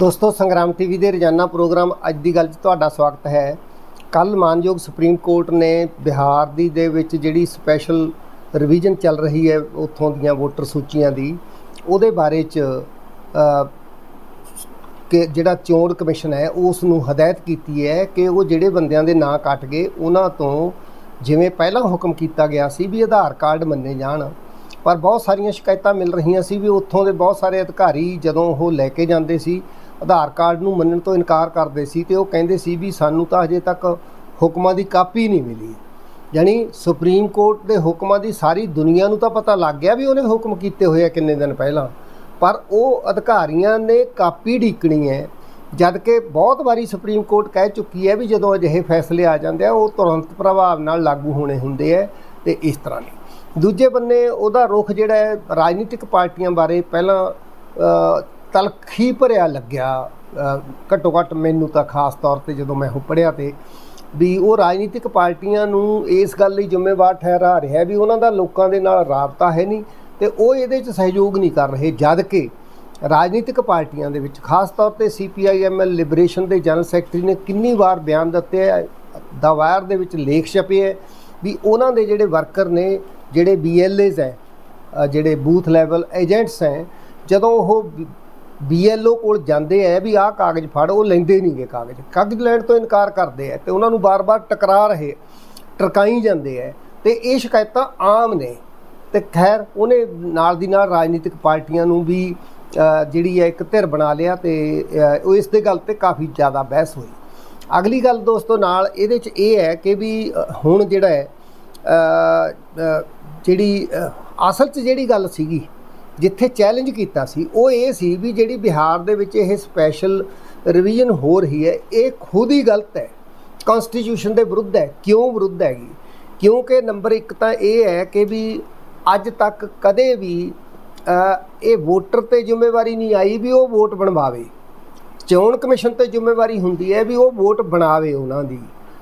ਦੋਸਤੋ, ਸੰਗਰਾਮ ਟੀਵੀ ਦੇ ਰੋਜ਼ਾਨਾ ਪ੍ਰੋਗਰਾਮ ਅੱਜ ਦੀ ਗੱਲ 'ਚ ਤੁਹਾਡਾ ਸਵਾਗਤ ਹੈ। ਕੱਲ ਮਾਨਯੋਗ ਸੁਪਰੀਮ ਕੋਰਟ ਨੇ ਬਿਹਾਰ ਦੀ ਦੇ ਵਿੱਚ ਜਿਹੜੀ ਸਪੈਸ਼ਲ ਰਿਵੀਜ਼ਨ ਚੱਲ ਰਹੀ ਹੈ ਉੱਥੋਂ ਦੀਆਂ ਵੋਟਰ ਸੂਚੀਆਂ ਦੀ, ਉਹਦੇ ਬਾਰੇ 'ਚ ਕਿ ਜਿਹੜਾ ਚੋਣ ਕਮਿਸ਼ਨ ਹੈ, ਉਸ ਨੂੰ ਹਦਾਇਤ ਕੀਤੀ ਹੈ ਕਿ ਉਹ ਜਿਹੜੇ ਬੰਦਿਆਂ ਦੇ ਨਾਂ ਕੱਟ ਗਏ, ਉਹਨਾਂ ਤੋਂ ਜਿਵੇਂ ਪਹਿਲਾਂ ਹੁਕਮ ਕੀਤਾ ਗਿਆ ਸੀ ਵੀ ਆਧਾਰ ਕਾਰਡ ਮੰਨੇ ਜਾਣ, ਪਰ ਬਹੁਤ ਸਾਰੀਆਂ ਸ਼ਿਕਾਇਤਾਂ ਮਿਲ ਰਹੀਆਂ ਸੀ ਵੀ ਉੱਥੋਂ ਦੇ ਬਹੁਤ ਸਾਰੇ ਅਧਿਕਾਰੀ ਜਦੋਂ ਉਹ ਲੈ ਕੇ ਜਾਂਦੇ ਸੀ ਆਧਾਰ ਕਾਰਡ ਨੂੰ ਮੰਨਣ ਤੋਂ ਇਨਕਾਰ ਕਰਦੇ ਸੀ ਤੇ ਉਹ ਕਹਿੰਦੇ ਸੀ ਵੀ ਸਾਨੂੰ ਤਾਂ ਅਜੇ ਤੱਕ ਹੁਕਮਾਂ ਦੀ ਕਾਪੀ ਨਹੀਂ ਮਿਲੀ। ਯਾਨੀ ਸੁਪਰੀਮ ਕੋਰਟ ਦੇ ਹੁਕਮਾਂ ਦੀ ਸਾਰੀ ਦੁਨੀਆ ਨੂੰ ਤਾਂ ਪਤਾ ਲੱਗ ਗਿਆ ਵੀ ਉਹਨੇ ਹੁਕਮ ਕੀਤੇ ਹੋਏ ਆ ਕਿੰਨੇ ਦਿਨ ਪਹਿਲਾਂ। ਪਰ ਉਹ ਅਧਿਕਾਰੀਆਂ ਨੇ ਕਾਪੀ ਢੀਕਣੀ ਹੈ। ਜਦ ਕਿ ਬਹੁਤ ਵਾਰੀ ਸੁਪਰੀਮ ਕੋਰਟ ਕਹਿ ਚੁੱਕੀ ਹੈ ਵੀ ਜਦੋਂ ਅਜਿਹੇ ਫੈਸਲੇ ਆ ਜਾਂਦੇ ਆ, ਉਹ ਤੁਰੰਤ ਪ੍ਰਭਾਵ ਨਾਲ ਲਾਗੂ ਹੋਣੇ ਹੁੰਦੇ ਆ ਤੇ ਇਸ ਤਰ੍ਹਾਂ ਨਹੀਂ ਦੂਜੇ ਬੰਨੇ ਉਹਦਾ ਰੁਖ ਜਿਹੜਾ ਹੈ, ਰਾਜਨੀਤਿਕ ਪਾਰਟੀਆਂ ਬਾਰੇ ਪਹਿਲਾਂ ਤਲਖੀ ਭਰਿਆ ਲੱਗਿਆ ਘੱਟੋ ਘੱਟ ਮੈਨੂੰ ਤਾਂ ਖਾਸ ਤੌਰ ਤੇ ਜਦੋਂ ਮੈਂ ਉਹ ਪੜ੍ਹਿਆ ਤੇ ਵੀ ਉਹ ਰਾਜਨੀਤਿਕ ਪਾਰਟੀਆਂ ਨੂੰ ਇਸ ਗੱਲ ਲਈ ਜ਼ਿੰਮੇਵਾਰ ਠਹਿਰਾ ਰਿਹਾ ਵੀ ਉਹਨਾਂ ਦਾ ਲੋਕਾਂ ਦੇ ਨਾਲ ਰਾਬਤਾ ਹੈ ਨਹੀਂ ਤੇ ਉਹ ਇਹਦੇ 'ਚ ਸਹਿਯੋਗ ਨਹੀਂ ਕਰ ਰਹੇ, ਜਦ ਕਿ ਰਾਜਨੀਤਿਕ ਪਾਰਟੀਆਂ ਦੇ ਵਿੱਚ, ਖਾਸ ਤੌਰ ਤੇ ਸੀਪੀਆਈਐਮਐਲ ਲਿਬਰੇਸ਼ਨ ਦੇ ਜਨਰਲ ਸੈਕਟਰੀ ਨੇ ਕਿੰਨੀ ਵਾਰ ਬਿਆਨ ਦਿੱਤੇ ਹੈ ਦਾ ਵਾਇਰ ਦੇ ਵਿੱਚ ਲੇਖ ਛਪੇ ਹੈ ਵੀ ਉਹਨਾਂ ਦੇ ਜਿਹੜੇ ਵਰਕਰ ਨੇ, ਜਿਹੜੇ ਬੀਐਲਏਜ਼ ਹੈ ਜਿਹੜੇ ਬੂਥ ਲੈਵਲ ਏਜੰਟਸ ਹੈ, ਜਦੋਂ ਉਹ ਬੀਐਲਓ ਕੋਲ ਜਾਂਦੇ ਐ ਵੀ ਆਹ ਕਾਗਜ਼ ਫੜ, ਉਹ ਲੈਂਦੇ ਨਹੀਂਗੇ ਕਾਗਜ਼। ਕਾਗਜ਼ ਲੈਣ ਤੋਂ ਇਨਕਾਰ ਕਰਦੇ ਐ ਤੇ ਉਹਨਾਂ ਨੂੰ ਬਾਰ-ਬਾਰ ਟਕਰਾ ਰਹੇ, ਟਰਕਾਈ ਜਾਂਦੇ ਐ ਤੇ ਇਹ ਸ਼ਿਕਾਇਤਾਂ ਆਮ ਨੇ। ਤੇ ਖੈਰ, ਉਹਨੇ ਨਾਲ ਦੀ ਨਾਲ ਰਾਜਨੀਤਿਕ ਪਾਰਟੀਆਂ ਨੂੰ ਵੀ ਜਿਹੜੀ ਹੈ ਇੱਕ ਧਿਰ ਬਣਾ ਲਿਆ ਤੇ ਉਹ ਇਸ ਦੇ ਗੱਲ ਤੇ ਕਾਫੀ ਜ਼ਿਆਦਾ ਬਹਿਸ ਹੋਈ। ਅਗਲੀ ਗੱਲ ਦੋਸਤੋ, ਨਾਲ ਇਹਦੇ ਚ ਇਹ ਹੈ ਕਿ ਵੀ ਹੁਣ ਜਿਹੜਾ ਹੈ ਜਿਹੜੀ ਅਸਲ 'ਚ ਜਿਹੜੀ ਗੱਲ ਸੀਗੀ ਜਿੱਥੇ ਚੈਲੰਜ ਕੀਤਾ ਸੀ, ਉਹ ਇਹ ਸੀ ਵੀ ਜਿਹੜੀ ਬਿਹਾਰ ਦੇ ਵਿੱਚ ਇਹ ਸਪੈਸ਼ਲ ਰਿਵੀਜ਼ਨ ਹੋ ਰਹੀ ਹੈ, ਇਹ ਖੁਦ ਹੀ ਗਲਤ ਹੈ। ਕਨਸਟੀਟਿਊਸ਼ਨ ਦੇ ਵਿਰੁੱਧ ਹੈ, ਕਿਉਂ ਵਿਰੁੱਧ ਹੈਗੀ? ਕਿਉਂਕਿ ਨੰਬਰ 1 ਤਾਂ ਇਹ ਹੈ ਕਿ ਵੀ ਅੱਜ ਤੱਕ ਕਦੇ ਵੀ ਇਹ ਵੋਟਰ ਤੇ ਜ਼ਿੰਮੇਵਾਰੀ ਨਹੀਂ ਆਈ ਵੀ ਉਹ ਵੋਟ ਬਣਵਾਵੇ। ਚੋਣ ਕਮਿਸ਼ਨ ਤੇ ਜ਼ਿੰਮੇਵਾਰੀ ਹੁੰਦੀ ਹੈ ਵੀ ਉਹ ਵੋਟ ਬਣਾਵੇ ਉਹਨਾਂ ਦੀ।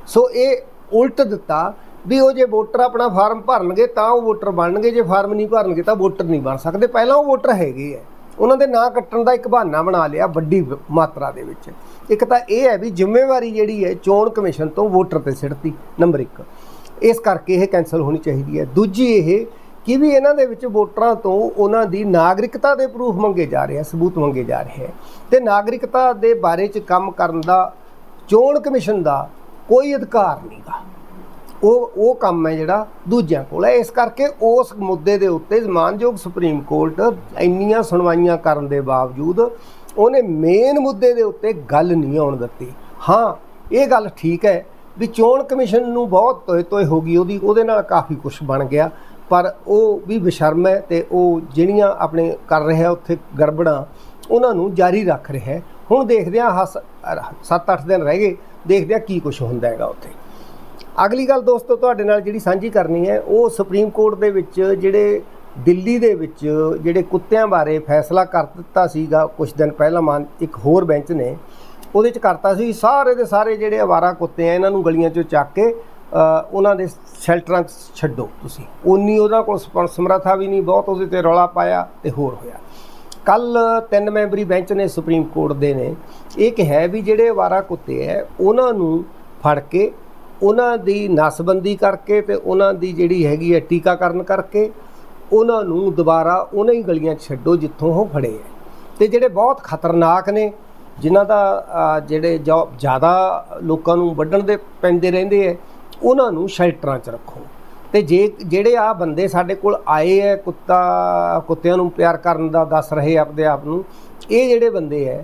ਸੋ ਇਹ ਉਲਟ ਦਿੱਤਾ ਵੀ ਉਹ ਜੇ ਵੋਟਰ ਆਪਣਾ ਫਾਰਮ ਭਰਨਗੇ ਤਾਂ ਉਹ ਵੋਟਰ ਬਣਨਗੇ, ਜੇ ਫਾਰਮ ਨਹੀਂ ਭਰਨਗੇ ਤਾਂ ਵੋਟਰ ਨਹੀਂ ਬਣ ਸਕਦੇ। ਪਹਿਲਾਂ ਉਹ ਵੋਟਰ ਹੈਗੇ ਆ। ਉਹਨਾਂ ਦੇ ਨਾਂ ਕੱਟਣ ਦਾ ਇੱਕ ਬਹਾਨਾ ਬਣਾ ਲਿਆ ਵੱਡੀ ਮਾਤਰਾ ਦੇ ਵਿੱਚ। ਇੱਕ ਤਾਂ ਇਹ ਹੈ ਵੀ ਜ਼ਿੰਮੇਵਾਰੀ ਜਿਹੜੀ ਹੈ ਚੋਣ ਕਮਿਸ਼ਨ ਤੋਂ ਵੋਟਰ ਤੇ ਸਿੱਟਤੀ ਨੰਬਰ 1 ਇਸ ਕਰਕੇ ਇਹ ਕੈਨਸਲ ਹੋਣੀ ਚਾਹੀਦੀ ਹੈ। ਦੂਜੀ ਇਹ ਕਿ ਵੀ ਇਹਨਾਂ ਦੇ ਵਿੱਚ ਵੋਟਰਾਂ ਤੋਂ ਉਹਨਾਂ ਦੀ ਨਾਗਰਿਕਤਾ ਦੇ ਪ੍ਰੂਫ ਮੰਗੇ ਜਾ ਰਹੇ ਆ, ਸਬੂਤ ਮੰਗੇ ਜਾ ਰਹੇ ਹੈ ਤੇ ਨਾਗਰਿਕਤਾ ਦੇ ਬਾਰੇ ਚ ਕੰਮ ਕਰਨ ਦਾ, ਚੋਣ ਕਮਿਸ਼ਨ ਦਾ ਕੋਈ ਅਧਿਕਾਰ ਨਹੀਂਗਾ ਉਹ ਉਹ ਕੰਮ ਹੈ ਜਿਹੜਾ ਦੂਜਿਆਂ ਕੋਲ ਹੈ। ਇਸ ਕਰਕੇ ਉਸ ਮੁੱਦੇ ਦੇ ਉੱਤੇ ਮਾਨਯੋਗ ਸੁਪਰੀਮ ਕੋਰਟ ਇੰਨੀਆਂ ਸੁਣਵਾਈਆਂ ਕਰਨ ਦੇ ਬਾਵਜੂਦ ਉਹਨੇ ਮੇਨ ਮੁੱਦੇ ਦੇ ਉੱਤੇ ਗੱਲ ਨਹੀਂ ਆਉਣ ਦਿੱਤੀ। ਹਾਂ, ਇਹ ਗੱਲ ਠੀਕ ਹੈ ਵੀ ਚੋਣ ਕਮਿਸ਼ਨ ਨੂੰ ਬਹੁਤ ਤੋਏ ਤੋਏ ਹੋ ਗਈ, ਉਹਦੀ, ਉਹਦੇ ਨਾਲ ਕਾਫੀ ਕੁਝ ਬਣ ਗਿਆ, ਪਰ ਉਹ ਵੀ ਬੇਸ਼ਰਮ ਹੈ ਤੇ ਉਹ ਜਿਹੜੀਆਂ ਆਪਣੇ ਕਰ ਰਿਹਾ ਉੱਥੇ ਗੜਬੜਾਂ, ਉਹਨਾਂ ਨੂੰ ਜਾਰੀ ਰੱਖ ਰਿਹਾ ਹੁਣ ਦੇਖਦੇ ਹਾਂ 7-8 ਦਿਨ ਰਹਿ ਗਏ, ਦੇਖਦੇ ਹਾਂ ਕੀ ਕੁਝ ਹੁੰਦਾ ਹੈਗਾ ਉੱਥੇ। ਅਗਲੀ ਗੱਲ ਦੋਸਤੋ, ਤੁਹਾਡੇ ਨਾਲ ਜਿਹੜੀ ਸਾਂਝੀ ਕਰਨੀ ਹੈ, ਉਹ ਸੁਪਰੀਮ ਕੋਰਟ ਦੇ ਵਿੱਚ ਜਿਹੜੇ ਦਿੱਲੀ ਦੇ ਵਿੱਚ ਜਿਹੜੇ ਕੁੱਤਿਆਂ ਬਾਰੇ ਫੈਸਲਾ ਕਰ ਦਿੱਤਾ ਸੀਗਾ ਕੁਝ ਦਿਨ ਪਹਿਲਾਂ, ਮਾਨ ਇੱਕ ਹੋਰ ਬੈਂਚ ਨੇ, ਉਹਦੇ ਚ ਕਰਤਾ ਸੀ, ਸਾਰੇ ਦੇ ਸਾਰੇ ਜਿਹੜੇ ਅਵਾਰਾ ਕੁੱਤੇ ਆ, ਇਹਨਾਂ ਨੂੰ ਗਲੀਆਂ ਚੋਂ ਚੱਕ ਕੇ ਉਹਨਾਂ ਦੇ ਸ਼ੈਲਟਰਾਂ 'ਚ ਛੱਡੋ ਤੁਸੀਂ। ਉਨੀ ਉਹਨਾਂ ਕੋਲ ਸਪ- ਸਮਰੱਥਾ ਵੀ ਨਹੀਂ, ਬਹੁਤ ਉਹਦੇ ਤੇ ਰੌਲਾ ਪਾਇਆ ਤੇ ਹੋਰ ਹੋਇਆ। ਕੱਲ ਤਿੰਨ ਮੈਂਬਰੀ ਬੈਂਚ ਨੇ ਸੁਪਰੀਮ ਕੋਰਟ ਦੇ ਨੇ ਇਹ ਕਿਹਾ ਵੀ ਜਿਹੜੇ ਅਵਾਰਾ ਕੁੱਤੇ ਐ ਉਹਨਾਂ ਨੂੰ ਫੜ ਕੇ ਉਹਨਾਂ ਦੀ ਨਸਬੰਦੀ ਕਰਕੇ ਤੇ ਉਹਨਾਂ ਦੀ ਜਿਹੜੀ ਹੈਗੀ ਹੈ ਟੀਕਾਕਰਨ ਕਰਕੇ ਉਹਨਾਂ ਨੂੰ ਦੁਬਾਰਾ ਉਹਨਾਂ ਹੀ ਗਲੀਆਂ 'ਚ ਛੱਡੋ ਜਿੱਥੋਂ ਉਹ ਫੜੇ ਹੈ। ਤੇ ਜਿਹੜੇ ਬਹੁਤ ਖਤਰਨਾਕ ਨੇ, ਜਿਨ੍ਹਾਂ ਦਾ ਜਿਹੜੇ ਜੋ ਜ਼ਿਆਦਾ ਲੋਕਾਂ ਨੂੰ ਵੱਢਣ ਦੇ ਪੈਂਦੇ ਰਹਿੰਦੇ ਐ ਉਹਨਾਂ ਨੂੰ ਸ਼ੈਲਟਰਾਂ 'ਚ ਰੱਖੋ। ਤੇ ਜੇ ਜਿਹੜੇ ਆ ਬੰਦੇ ਸਾਡੇ ਕੋਲ ਆਏ ਐ ਕੁੱਤਾ, ਕੁੱਤਿਆਂ ਨੂੰ ਪਿਆਰ ਕਰਨ ਦਾ ਦੱਸ ਰਹੇ ਆਪਦੇ ਆਪ ਨੂੰ, ਇਹ ਜਿਹੜੇ ਬੰਦੇ ਐ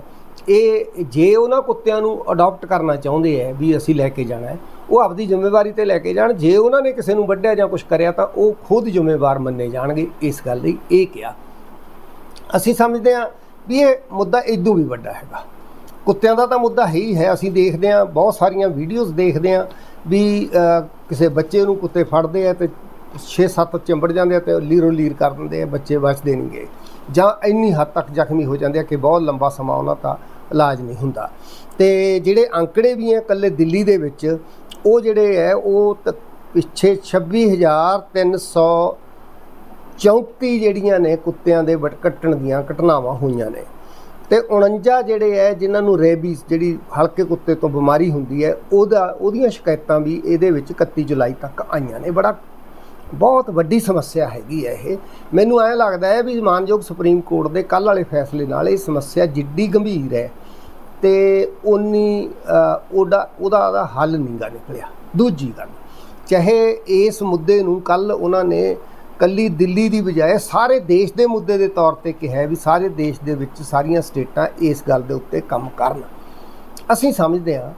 ਇਹ ਜੇ ਉਹਨਾਂ ਕੁੱਤਿਆਂ ਨੂੰ ਅਡਾਪਟ ਕਰਨਾ ਚਾਹੁੰਦੇ ਐ ਵੀ ਅਸੀਂ ਲੈ ਕੇ ਜਾਣਾ ਹੈ ਉਹ ਆਪਦੀ ਜ਼ਿੰਮੇਵਾਰੀ ਤੇ ਲੈ ਕੇ ਜਾਣ। ਜੇ ਉਹਨਾਂ ਨੇ ਕਿਸੇ ਨੂੰ ਵੱਢਿਆ ਜਾਂ ਕੁਝ ਕਰਿਆ ਤਾਂ ਉਹ ਖੁਦ ਜ਼ਿੰਮੇਵਾਰ ਮੰਨੇ ਜਾਣਗੇ। ਇਸ ਗੱਲ ਲਈ ਇਹ ਕਿਹਾ। ਅਸੀਂ ਸਮਝਦੇ ਹਾਂ ਵੀ ਇਹ ਮੁੱਦਾ ਇਦੋਂ ਵੀ ਵੱਡਾ ਹੈਗਾ। ਕੁੱਤਿਆਂ ਦਾ ਤਾਂ ਮੁੱਦਾ ਹੈ ਹੀ ਹੈ। ਅਸੀਂ ਦੇਖਦੇ ਹਾਂ, ਬਹੁਤ ਸਾਰੀਆਂ ਵੀਡੀਓਜ਼ ਦੇਖਦੇ ਹਾਂ ਵੀ ਕਿਸੇ ਬੱਚੇ ਨੂੰ ਕੁੱਤੇ ਫੜਦੇ ਆ ਤੇ 6-7 ਚਿੰਬੜ ਜਾਂਦੇ ਆ ਤੇ ਲੀਰੋ ਲੀਰ ਕਰ ਦਿੰਦੇ ਆ, ਬੱਚੇ ਬਚਦੇ ਨਹੀਂਗੇ ਜਾਂ ਇੰਨੀ ਹੱਦ ਤੱਕ ਜ਼ਖਮੀ ਹੋ ਜਾਂਦੇ ਆ ਕਿ ਬਹੁਤ ਲੰਬਾ ਸਮਾਂ ਉਹਨਾਂ ਦਾ ਇਲਾਜ ਨਹੀਂ ਹੁੰਦਾ। ਤੇ ਜਿਹੜੇ ਅੰਕੜੇ ਵੀ ਆ, ਇਕੱਲੇ ਦਿੱਲੀ ਦੇ ਵਿੱਚ ਉਹ ਜਿਹੜੇ ਹੈ, ਉਹ ਤ- ਪਿੱਛੇ 26300 34 ਜਿਹੜੀਆਂ ਨੇ ਕੁੱਤਿਆਂ ਦੇ ਵਟ ਕੱਟਣ ਦੀਆਂ ਘਟਨਾਵਾਂ ਹੋਈਆਂ ਨੇ। ਤੇ 49 ਜਿਹੜੇ ਹੈ, ਜਿਨ੍ਹਾਂ ਨੂੰ ਰੇਬੀਜ਼ ਜਿਹੜੀ ਹਲਕੇ ਕੁੱਤੇ ਤੋਂ ਬਿਮਾਰੀ ਹੁੰਦੀ ਹੈ, ਉਹਦਾ, ਉਹਦੀਆਂ ਸ਼ਿਕਾਇਤਾਂ ਵੀ ਇਹਦੇ ਵਿੱਚ 31 ਜੁਲਾਈ ਤੱਕ ਆਈਆਂ ਨੇ। ਬੜਾ, ਬਹੁਤ ਵੱਡੀ ਸਮੱਸਿਆ ਹੈਗੀ ਹੈ ਇਹ। ਮੈਨੂੰ ਐਂ ਲੱਗਦਾ ਹੈ ਵੀ ਮਾਨਯੋਗ ਸੁਪਰੀਮ ਕੋਰਟ ਦੇ ਕੱਲ ਵਾਲੇ ਫੈਸਲੇ ਨਾਲ ਇਹ ਸਮੱਸਿਆ ਜਿੱਡੀ ਗੰਭੀਰ ਹੈ। ਤੇ ਉਨੀ ਉਹਦਾ ਉਹਦਾ ਉਹਦਾ ਹੱਲ ਨਹੀਂਗਾ ਨਿਕਲਿਆ, ਦੂਜੀ ਗੱਲ, ਚਾਹੇ ਇਸ ਮੁੱਦੇ ਨੂੰ ਕੱਲ ਉਹਨਾਂ ਨੇ ਕੱਲੀ ਦਿੱਲੀ ਦੀ ਬਜਾਏ ਸਾਰੇ ਦੇਸ਼ ਦੇ ਮੁੱਦੇ ਦੇ ਤੌਰ ਤੇ ਕਿਹਾ ਵੀ ਸਾਰੇ ਦੇਸ਼ ਦੇ ਵਿੱਚ ਸਾਰੀਆਂ ਸਟੇਟਾਂ ਇਸ ਗੱਲ ਦੇ ਉੱਤੇ ਕੰਮ ਕਰਨ। ਅਸੀਂ ਸਮਝਦੇ ਹਾਂ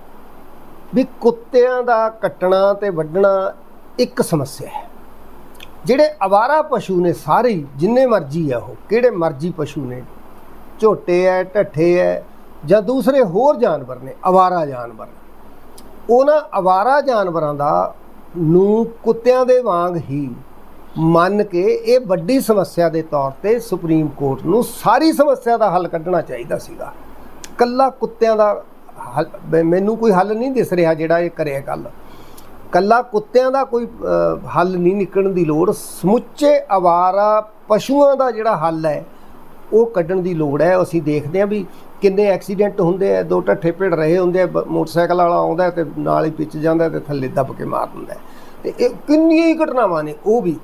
ਵੀ ਕੁੱਤਿਆਂ ਦਾ ਕੱਟਣਾ ਤੇ ਵੱਢਣਾ ਇੱਕ ਸਮੱਸਿਆ ਹੈ। ਜਿਹੜੇ ਅਵਾਰਾ ਪਸ਼ੂ ਨੇ ਸਾਰੇ ਜਿੰਨੇ ਮਰਜ਼ੀ ਆ ਉਹ, ਕਿਹੜੇ ਮਰਜ਼ੀ ਪਸ਼ੂ ਨੇ, ਝੋਟੇ ਐ, ਢੱਠੇ ਐ ਜਾਂ ਦੂਸਰੇ ਹੋਰ ਜਾਨਵਰ ਨੇ, ਅਵਾਰਾ ਜਾਨਵਰ। ਉਹਨਾਂ ਅਵਾਰਾ ਜਾਨਵਰਾਂ ਦਾ ਨੂੰ ਕੁੱਤਿਆਂ ਦੇ ਵਾਂਗ ਹੀ ਮੰਨ ਕੇ ਇਹ ਵੱਡੀ ਸਮੱਸਿਆ ਦੇ ਤੌਰ ਤੇ ਸੁਪਰੀਮ ਕੋਰਟ ਨੂੰ ਸਾਰੀ ਸਮੱਸਿਆ ਦਾ ਹੱਲ ਕੱਢਣਾ ਚਾਹੀਦਾ ਸੀਗਾ। ਕੱਲਾ ਕੁੱਤਿਆਂ ਦਾ ਹੱਲ ਮੈਨੂੰ ਕੋਈ ਹੱਲ ਨਹੀਂ ਦਿਸ ਰਿਹਾ ਜਿਹੜਾ ਇਹ ਕਰਿਆ ਗੱਲ। ਕੱਲਾ ਕੁੱਤਿਆਂ ਦਾ ਕੋਈ ਹੱਲ ਨਹੀਂ ਨਿਕਲਣ ਦੀ ਲੋੜ। ਸਮੁੱਚੇ ਅਵਾਰਾ ਪਸ਼ੂਆਂ ਦਾ ਜਿਹੜਾ ਹੱਲ ਹੈ ਉਹ ਕੱਢਣ ਦੀ ਲੋੜ ਹੈ, ਅਸੀਂ ਦੇਖਦੇ ਹਾਂ ਵੀ ਕਿੰਨੇ ਐਕਸੀਡੈਂਟ ਹੁੰਦੇ ਆ, ਦੋ ਢੱਠੇ ਭਿੜ ਰਹੇ ਹੁੰਦੇ ਆ, ਬ- ਮੋਟਰਸਾਈਕਲ ਵਾਲਾ ਆਉਂਦਾ ਹੈ ਤੇ ਨਾਲ ਹੀ ਪਿੱਛ ਜਾਂਦਾ ਤੇ ਥੱਲੇ ਦੱਬ ਕੇ ਮਾਰ ਦਿੰਦਾ ਹੈ। ਤੇ ਇਹ ਕਿੰਨੀਆਂ ਹੀ ਘਟਨਾਵਾਂ ਨੇ, ਉਹ ਵੀ,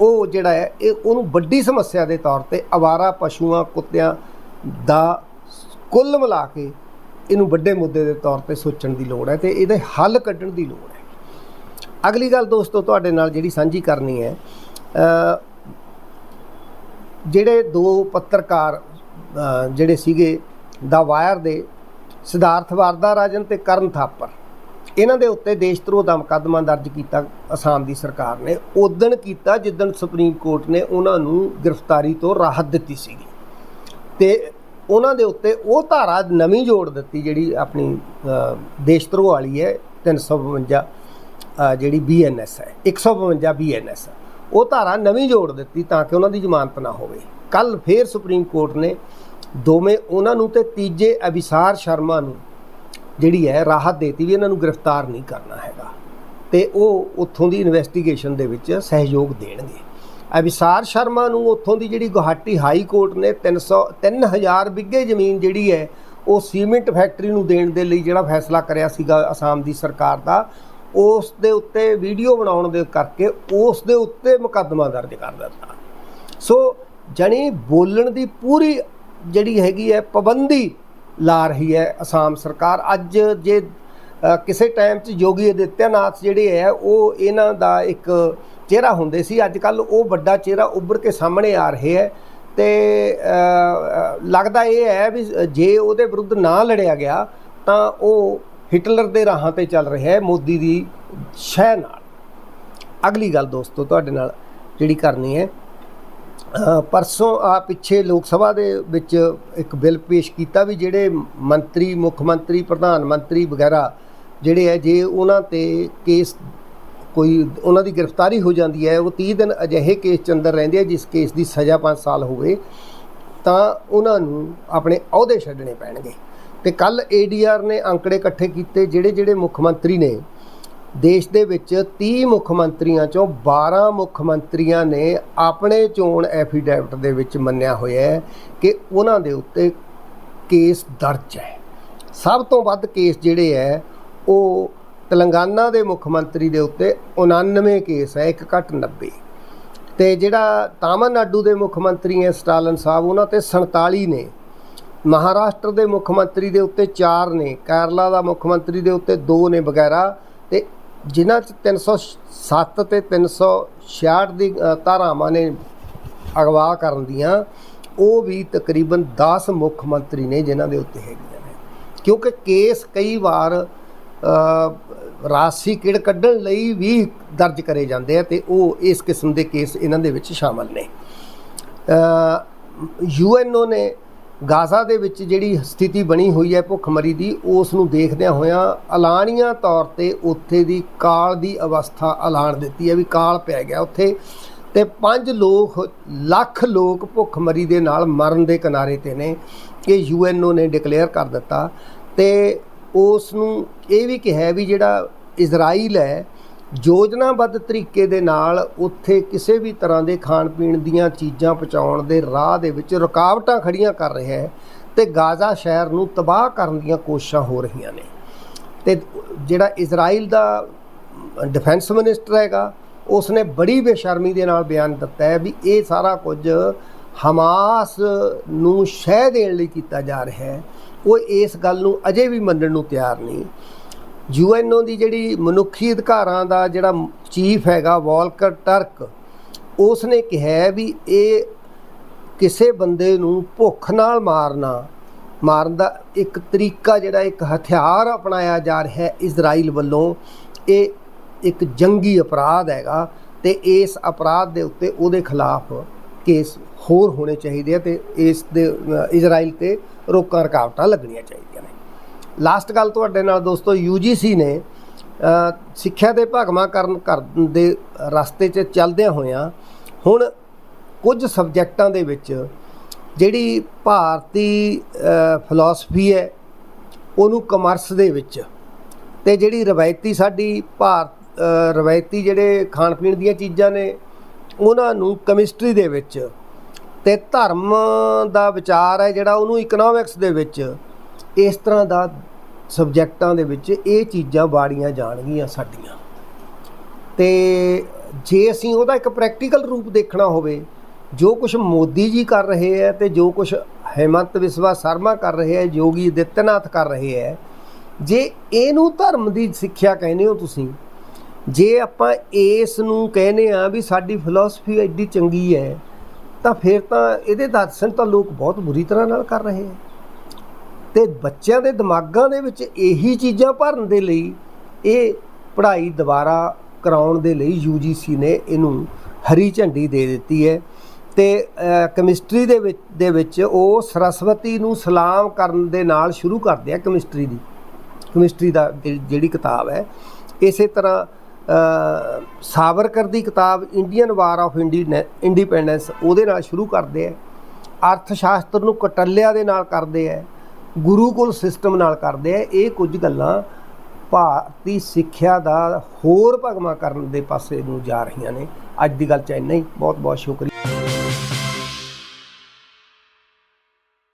ਉਹ ਜਿਹੜਾ ਹੈ, ਇਹ ਉਹਨੂੰ ਵੱਡੀ ਸਮੱਸਿਆ ਦੇ ਤੌਰ ਤੇ ਅਵਾਰਾ ਪਸ਼ੂਆਂ, ਕੁੱਤਿਆਂ ਦਾ ਕੁੱਲ ਮਿਲਾ ਕੇ ਇਹਨੂੰ ਵੱਡੇ ਮੁੱਦੇ ਦੇ ਤੌਰ ਤੇ ਸੋਚਣ ਦੀ ਲੋੜ ਹੈ ਤੇ ਇਹਦੇ ਹੱਲ ਕੱਢਣ ਦੀ ਲੋੜ ਹੈ ਅਗਲੀ ਗੱਲ ਦੋਸਤੋ, ਤੁਹਾਡੇ ਨਾਲ ਜਿਹੜੀ ਸਾਂਝੀ ਕਰਨੀ ਹੈ ਜਿਹੜੇ ਦੋ ਪੱਤਰਕਾਰ ਜਿਹੜੇ ਸੀਗੇ ਦਾ ਵਾਇਰ ਦੇ ਸਿਧਾਰਥ ਵਾਰਦਾ ਰਾਜਨ ਤੇ ਕਰਨ ਥਾਪਰ ਇਹਨਾਂ ਦੇ ਉੱਤੇ ਦੇਸ਼ ਧਰੋਹ ਦਾ ਮੁਕੱਦਮਾ ਦਰਜ ਕੀਤਾ ਅਸਾਮ ਦੀ ਸਰਕਾਰ ਨੇ। ਉਦਣ ਕੀਤਾ ਜਿੱਦਣ ਸੁਪਰੀਮ ਕੋਰਟ ਨੇ ਉਹਨਾਂ ਨੂੰ ਗ੍ਰਿਫਤਾਰੀ ਤੋਂ ਰਾਹਤ ਦਿੱਤੀ ਸੀਗੀ। ਤੇ ਉਹਨਾਂ ਦੇ ਉੱਤੇ ਉਹ ਧਾਰਾ ਨਵੀਂ ਜੋੜ ਦਿੱਤੀ ਜਿਹੜੀ ਆਪਣੀ ਦੇਸ਼ ਧਰੋਹ ਵਾਲੀ ਹੈ 352 ਅ, ਜਿਹੜੀ ਬੀਐਨਐਸ ਹੈ 152 ਬੀਐਨਐਸ ਉਹ ਧਾਰਾ ਨਵੀਂ ਜੋੜ ਦਿੱਤੀ ਤਾਂ ਕਿ ਉਹਨਾਂ ਦੀ ਜ਼ਮਾਨਤ ਨਾ ਹੋਵੇ। ਕੱਲ ਫੇਰ ਸੁਪਰੀਮ ਕੋਰਟ ਨੇ ਦੋਵੇਂ ਉਹਨਾਂ ਨੂੰ ਤੇ ਤੀਜੇ ਅਭਿਸਾਰ ਸ਼ਰਮਾ ਨੂੰ ਜਿਹੜੀ ਹੈ ਰਾਹਤ ਦੇਤੀ ਵੀ ਇਹਨਾਂ ਨੂੰ ਗ੍ਰਿਫਤਾਰ ਨਹੀਂ ਕਰਨਾ ਹੈਗਾ। ਤੇ ਉਹ ਉੱਥੋਂ ਦੀ ਇਨਵੈਸਟੀਗੇਸ਼ਨ ਦੇ ਵਿੱਚ ਸਹਿਯੋਗ ਦੇਣਗੇ। ਅਭਿਸਾਰ ਸ਼ਰਮਾ ਨੂੰ ਉੱਥੋਂ ਦੀ ਜਿਹੜੀ ਗੁਹਾਟੀ ਹਾਈ ਕੋਰਟ ਨੇ 300 3000 ਬਿੱਗੇ ਜ਼ਮੀਨ ਜਿਹੜੀ ਹੈ ਉਹ ਸੀਮੈਂਟ ਫੈਕਟਰੀ ਨੂੰ ਦੇਣ ਦੇ ਲਈ ਜਿਹੜਾ ਫੈਸਲਾ ਕਰਿਆ ਸੀਗਾ ਅਸਾਮ ਦੀ ਸਰਕਾਰ ਦਾ ਉਸ ਦੇ ਉੱਤੇ ਵੀਡੀਓ ਬਣਾਉਣ ਦੇ ਕਰਕੇ ਉਸ ਦੇ ਉੱਤੇ ਮੁਕੱਦਮਾ ਦਰਜ ਕਰ ਦਿੱਤਾ। ਸੋ ਜਣੀ ਬੋਲਣ ਦੀ ਪੂਰੀ ਜਿਹੜੀ ਹੈਗੀ ਹੈ, ਪਾਬੰਦੀ ਲਾ ਰਹੀ ਹੈ ਅਸਾਮ ਸਰਕਾਰ। ਅੱਜ ਜੇ ਕਿਸੇ ਟਾਈਮ 'ਚ ਯੋਗੀ ਆਦਿੱਤਿਆਨਾਥ ਜਿਹੜੇ ਹੈ, ਉਹ ਇਹਨਾਂ ਦਾ ਇੱਕ ਚਿਹਰਾ ਹੁੰਦੇ ਸੀ। ਅੱਜ ਕੱਲ ਉਹ ਵੱਡਾ ਚਿਹਰਾ ਉੱਭਰ ਕੇ ਸਾਹਮਣੇ ਆ ਰਹੇ ਹੈ ਤੇ ਲੱਗਦਾ ਇਹ ਹੈ ਵੀ ਜੇ ਉਹਦੇ ਵਿਰੁੱਧ ਨਾ ਲੜਿਆ ਗਿਆ, ਤਾਂ ਉਹ ਹਿਟਲਰ ਦੇ ਰਾਹਾਂ ਤੇ ਚੱਲ ਰਿਹਾ ਹੈ ਮੋਦੀ ਦੀ ਸ਼ਹਿ ਨਾਲ। ਅਗਲੀ ਗੱਲ ਦੋਸਤੋ, ਤੁਹਾਡੇ ਨਾਲ ਜਿਹੜੀ ਕਰਨੀ ਹੈ ਪਰਸੋਂ ਆ ਪਿੱਛੇ ਲੋਕ ਸਭਾ ਦੇ ਵਿੱਚ ਇੱਕ ਬਿੱਲ ਪੇਸ਼ ਕੀਤਾ ਵੀ ਜਿਹੜੇ ਮੰਤਰੀ, ਮੁੱਖ ਮੰਤਰੀ, ਪ੍ਰਧਾਨ ਮੰਤਰੀ ਵਗੈਰਾ ਜਿਹੜੇ ਹੈ, ਜੇ ਉਹਨਾਂ ਤੇ ਕੇਸ ਕੋਈ ਉਹਨਾਂ ਦੀ ਗ੍ਰਿਫਤਾਰੀ ਹੋ ਜਾਂਦੀ ਹੈ, ਉਹ 30 ਦਿਨ ਅਜਿਹੇ ਕੇਸ ਚ ਅੰਦਰ ਰਹਿੰਦੇ ਆ ਜਿਸ ਕੇਸ ਦੀ ਸਜ਼ਾ 5 ਸਾਲ ਹੋਵੇ, ਤਾਂ ਉਹਨਾਂ ਨੂੰ ਆਪਣੇ ਅਹੁਦੇ ਛੱਡਣੇ ਪੈਣਗੇ। ਤੇ ਕੱਲ ਏਡੀਆਰ ਨੇ ਅੰਕੜੇ ਇਕੱਠੇ ਕੀਤੇ, ਜਿਹੜੇ ਜਿਹੜੇ ਮੁੱਖ ਮੰਤਰੀ ਨੇ, ਦੇਸ਼ ਦੇ ਵਿੱਚ 30 ਮੁੱਖ ਮੰਤਰੀਆਂ ਚੋਂ 12 ਮੁੱਖ ਮੰਤਰੀਆਂ ਨੇ ਆਪਣੇ ਚੋਣ ਐਫੀਡੈਵਿਟ ਦੇ ਵਿੱਚ ਮੰਨਿਆ ਹੋਇਆ ਹੈ ਕਿ ਉਹਨਾਂ ਦੇ ਉੱਤੇ ਕੇਸ ਦਰਜ ਹੈ। ਸਭ ਤੋਂ ਵੱਧ ਕੇਸ ਜਿਹੜੇ ਹੈ, ਉਹ ਤੇਲੰਗਾਨਾ ਦੇ ਮੁੱਖ ਮੰਤਰੀ ਦੇ ਉੱਤੇ 99 ਕੇਸ ਹੈ, ਇੱਕ ਘੱਟ 90 ਤੇ ਜਿਹੜਾ ਤਾਮਿਲਨਾਡੂ ਦੇ ਮੁੱਖ ਮੰਤਰੀ ਹੈ, ਸਟਾਲਨ ਸਾਹਿਬ, ਉਹਨਾਂ ਤੇ 47 ਨੇ। ਮਹਾਰਾਸ਼ਟਰ ਦੇ ਮੁੱਖ ਮੰਤਰੀ ਦੇ ਉੱਤੇ 4 ਨੇ, ਕੇਰਲਾ ਦਾ ਮੁੱਖ ਮੰਤਰੀ ਦੇ ਉੱਤੇ 2 ਨੇ ਵਗੈਰਾ, ਤੇ ਜਿਨ੍ਹਾਂ ਚ 307 ਤੇ 366 ਦੀ ਧਾਰਾਵਾਂ ਨੇ ਅਗਵਾ ਕਰਨ ਦੀਆਂ, ਉਹ ਵੀ ਤਕਰੀਬਨ 10 ਮੁੱਖ ਮੰਤਰੀ ਨੇ ਜਿਨ੍ਹਾਂ ਦੇ ਉੱਤੇ ਹੈਗੀਆਂ ਨੇ। ਕਿਉਂਕਿ ਕੇਸ ਕਈ ਵਾਰ ਰਾਸੀ ਕਿੜ ਕੱਢਣ ਲਈ ਵੀ ਦਰਜ ਕਰੇ ਜਾਂਦੇ ਆ ਤੇ ਉਹ ਇਸ ਕਿਸਮ ਦੇ ਕੇਸ ਇਹਨਾਂ ਦੇ ਵਿੱਚ ਸ਼ਾਮਲ ਨੇ। ਯੂਐਨਓ ਨੇ ਗਾਜ਼ਾ ਦੇ ਵਿੱਚ ਜਿਹੜੀ ਸਥਿਤੀ ਬਣੀ ਹੋਈ ਹੈ ਭੁੱਖਮਰੀ ਦੀ, ਉਸ ਨੂੰ ਦੇਖਦਿਆਂ ਹੋਇਆਂ ਐਲਾਨੀਆਂ ਤੌਰ ਤੇ ਉੱਥੇ ਦੀ ਕਾਲ ਦੀ ਅਵਸਥਾ ਐਲਾਨ ਦਿੱਤੀ ਹੈ ਵੀ ਕਾਲ ਪੈ ਗਿਆ ਉੱਥੇ ਤੇ 5 ਲੋਕ, ਲੱਖ ਲੋਕ ਭੁੱਖਮਰੀ ਦੇ ਨਾਲ ਮਰਨ ਦੇ ਕਿਨਾਰੇ ਤੇ ਨੇ। ਇਹ ਯੂਐਨਓ ਨੇ ਡਿਕਲੇਅਰ ਕਰ ਦਿੱਤਾ ਤੇ ਉਸ ਨੂੰ ਇਹ ਵੀ ਕਿਹਾ ਵੀ ਜਿਹੜਾ ਇਜ਼ਰਾਈਲ ਹੈ ਯੋਜਨਾਬੱਧ ਤਰੀਕੇ ਦੇ ਨਾਲ ਉੱਥੇ ਕਿਸੇ ਵੀ ਤਰ੍ਹਾਂ ਦੇ ਖਾਣ ਪੀਣ ਦੀਆਂ ਚੀਜ਼ਾਂ ਪਹੁੰਚਾਉਣ ਦੇ ਰਾਹ ਦੇ ਵਿੱਚ ਰੁਕਾਵਟਾਂ ਖੜੀਆਂ ਕਰ ਰਿਹਾ ਹੈ ਤੇ ਗਾਜ਼ਾ ਸ਼ਹਿਰ ਨੂੰ ਤਬਾਹ ਕਰਨ ਦੀਆਂ ਕੋਸ਼ਿਸ਼ਾਂ ਹੋ ਰਹੀਆਂ ਨੇ। ਤੇ ਜਿਹੜਾ ਇਜ਼ਰਾਈਲ ਦਾ ਡਿਫੈਂਸ ਮਿਨਿਸਟਰ ਹੈਗਾ, ਉਸਨੇ ਬੜੀ ਬੇਸ਼ਰਮੀ ਦੇ ਨਾਲ ਬਿਆਨ ਦਿੱਤਾ ਹੈ ਵੀ ਇਹ ਸਾਰਾ ਕੁਝ ਹਮਾਸ ਨੂੰ ਸ਼ਹਿ ਦੇਣ ਲਈ ਕੀਤਾ ਜਾ ਰਿਹਾ ਹੈ। ਉਹ ਇਸ ਗੱਲ ਨੂੰ ਅਜੇ ਵੀ ਮੰਨਣ ਨੂੰ ਤਿਆਰ ਨਹੀਂ। ਯੂਐਨਓ ਦੀ ਜਿਹੜੀ ਮਨੁੱਖੀ ਅਧਿਕਾਰਾਂ ਦਾ ਜਿਹੜਾ ਚੀਫ ਹੈਗਾ ਵਾਲਕਰ ਟਰਕ ਉਸ ਨੇ ਕਿਹਾ ਵੀ ਇਹ ਕਿਸੇ ਬੰਦੇ ਨੂੰ ਭੁੱਖ ਨਾਲ ਮਾਰਨਾ, ਮਾਰਨ ਦਾ ਇੱਕ ਤਰੀਕਾ ਜਿਹੜਾ ਇੱਕ ਹਥਿਆਰ ਅਪਣਾਇਆ ਜਾ ਰਿਹਾ ਹੈ ਇਜ਼ਰਾਈਲ ਵੱਲੋਂ, ਇਹ ਇੱਕ ਜੰਗੀ ਅਪਰਾਧ ਹੈਗਾ ਤੇ ਇਸ ਅਪਰਾਧ ਦੇ ਉੱਤੇ ਉਹਦੇ ਖਿਲਾਫ ਕੇਸ ਹੋਰ ਹੋਣੇ ਚਾਹੀਦੇ ਆ ਤੇ ਇਸ ਦੇ ਇਜ਼ਰਾਈਲ ਤੇ ਰੋਕਾਂ ਰਕਾਵਟਾਂ ਲੱਗਣੀਆਂ ਚਾਹੀਦੀਆਂ। ਲਾਸਟ ਗੱਲ ਤੁਹਾਡੇ ਨਾਲ ਦੋਸਤੋ UGC ਨੇ ਸਿੱਖਿਆ ਦੇ ਭਗਵਾਂ ਕਰਨ ਕਰਨ ਦੇ ਰਸਤੇ 'ਚ ਚੱਲਦਿਆਂ ਹੋਇਆਂ ਹੁਣ ਕੁਝ ਸਬਜੈਕਟਾਂ ਦੇ ਵਿੱਚ ਜਿਹੜੀ ਭਾਰਤੀ ਫਿਲਾਸਫੀ ਹੈ, ਉਹਨੂੰ ਕਮਰਸ ਦੇ ਵਿੱਚ ਤੇ ਜਿਹੜੀ ਰਵਾਇਤੀ ਸਾਡੀ ਭਾਰਤ ਰਵਾਇਤੀ ਜਿਹੜੇ ਖਾਣ ਪੀਣ ਦੀਆਂ ਚੀਜ਼ਾਂ ਨੇ, ਉਹਨਾਂ ਨੂੰ ਕੈਮਿਸਟਰੀ ਦੇ ਵਿੱਚ ਤੇ ਧਰਮ ਦਾ ਵਿਚਾਰ ਹੈ ਜਿਹੜਾ ਉਹਨੂੰ ਇਕਨੋਮਿਕਸ ਦੇ ਵਿੱਚ ਇਸ ਤਰ੍ਹਾਂ ਦਾ ਸਬਜੈਕਟਾਂ ਦੇ ਵਿੱਚ ਇਹ ਚੀਜ਼ਾਂ ਬਾੜੀਆਂ ਜਾਣਗੀਆਂ ਸਾਡੀਆਂ। ਤੇ ਜੇ ਅਸੀਂ ਉਹਦਾ ਇੱਕ ਪ੍ਰੈਕਟੀਕਲ ਰੂਪ ਦੇਖਣਾ ਹੋਵੇ, ਜੋ ਕੁਝ ਮੋਦੀ ਜੀ ਕਰ ਰਹੇ ਹੈ ਤੇ ਜੋ ਕੁਝ ਹੈਮੰਤ ਵਿਸਵਾ ਸ਼ਰਮਾ ਕਰ ਰਹੇ ਹੈ, ਯੋਗੀ ਆਦਿੱਤਿਆਨਾਥ ਕਰ ਰਹੇ ਹੈ, ਜੇ ਇਹਨੂੰ ਧਰਮ ਦੀ ਸਿੱਖਿਆ ਕਹਿੰਦੇ ਹੋ ਤੁਸੀਂ, ਜੇ ਆਪਾਂ ਇਸ ਨੂੰ ਕਹਿੰਦੇ ਆ ਵੀ ਸਾਡੀ ਫਿਲਾਸਫੀ ਐਡੀ ਚੰਗੀ ਹੈ, ਤਾਂ ਫਿਰ ਤਾਂ ਇਹਦੇ ਦਰਸ਼ਨ ਤਾਂ ਲੋਕ ਬਹੁਤ ਬੁਰੀ ਤਰ੍ਹਾਂ ਨਾਲ ਕਰ ਰਹੇ ਹੈ। ਤੇ ਬੱਚਿਆਂ ਦੇ ਦਿਮਾਗਾਂ ਦੇ ਵਿੱਚ ਇਹੀ ਚੀਜ਼ਾਂ ਭਰਨ ਦੇ ਲਈ ਇਹ ਪੜ੍ਹਾਈ ਦੁਬਾਰਾ ਕਰਾਉਣ ਦੇ ਲਈ UGC ਨੇ ਇਹਨੂੰ ਹਰੀ ਝੰਡੀ ਦੇ ਦਿੱਤੀ ਹੈ ਤੇ ਕੈਮਿਸਟਰੀ ਦੇ ਵਿੱਚ ਦੇ ਵਿੱਚ ਉਹ ਸਰਸਵਤੀ ਨੂੰ ਸਲਾਮ ਕਰਨ ਦੇ ਨਾਲ ਸ਼ੁਰੂ ਕਰਦੇ ਆ ਕੈਮਿਸਟਰੀ ਦੀ। ਕੈਮਿਸਟਰੀ ਦਾ ਜਿਹੜੀ ਕਿਤਾਬ ਹੈ, ਇਸੇ ਤਰ੍ਹਾਂ ਸਾਵਰਕਰ ਦੀ ਕਿਤਾਬ ਇੰਡੀਅਨ ਵਾਰ ਆਫ ਇੰਡੀਪੈਂਡੈਂਸ ਉਹਦੇ ਨਾਲ ਸ਼ੁਰੂ ਕਰਦੇ ਆ। ਅਰਥ ਸ਼ਾਸਤਰ ਨੂੰ ਕਟਲਿਆ ਦੇ ਨਾਲ ਕਰਦੇ ਆ। ਗੁਰੂਕੁਲ ਸਿਸਟਮ ਨਾਲ ਕਰਦੇ ਆ, ਇਹ ਕੁਝ ਗੱਲਾਂ ਭਾਰਤੀ ਸਿੱਖਿਆ ਦਾ ਹੋਰ ਭਗਵਾ ਕਰਨ ਦੇ ਪਾਸੇ ਨੂੰ ਜਾ ਰਹੀਆਂ ਨੇ। ਅੱਜ ਦੀ ਗੱਲ ਚ ਇੰਨਾ ਹੀ। ਬਹੁਤ ਬਹੁਤ ਸ਼ੁਕਰੀਆ।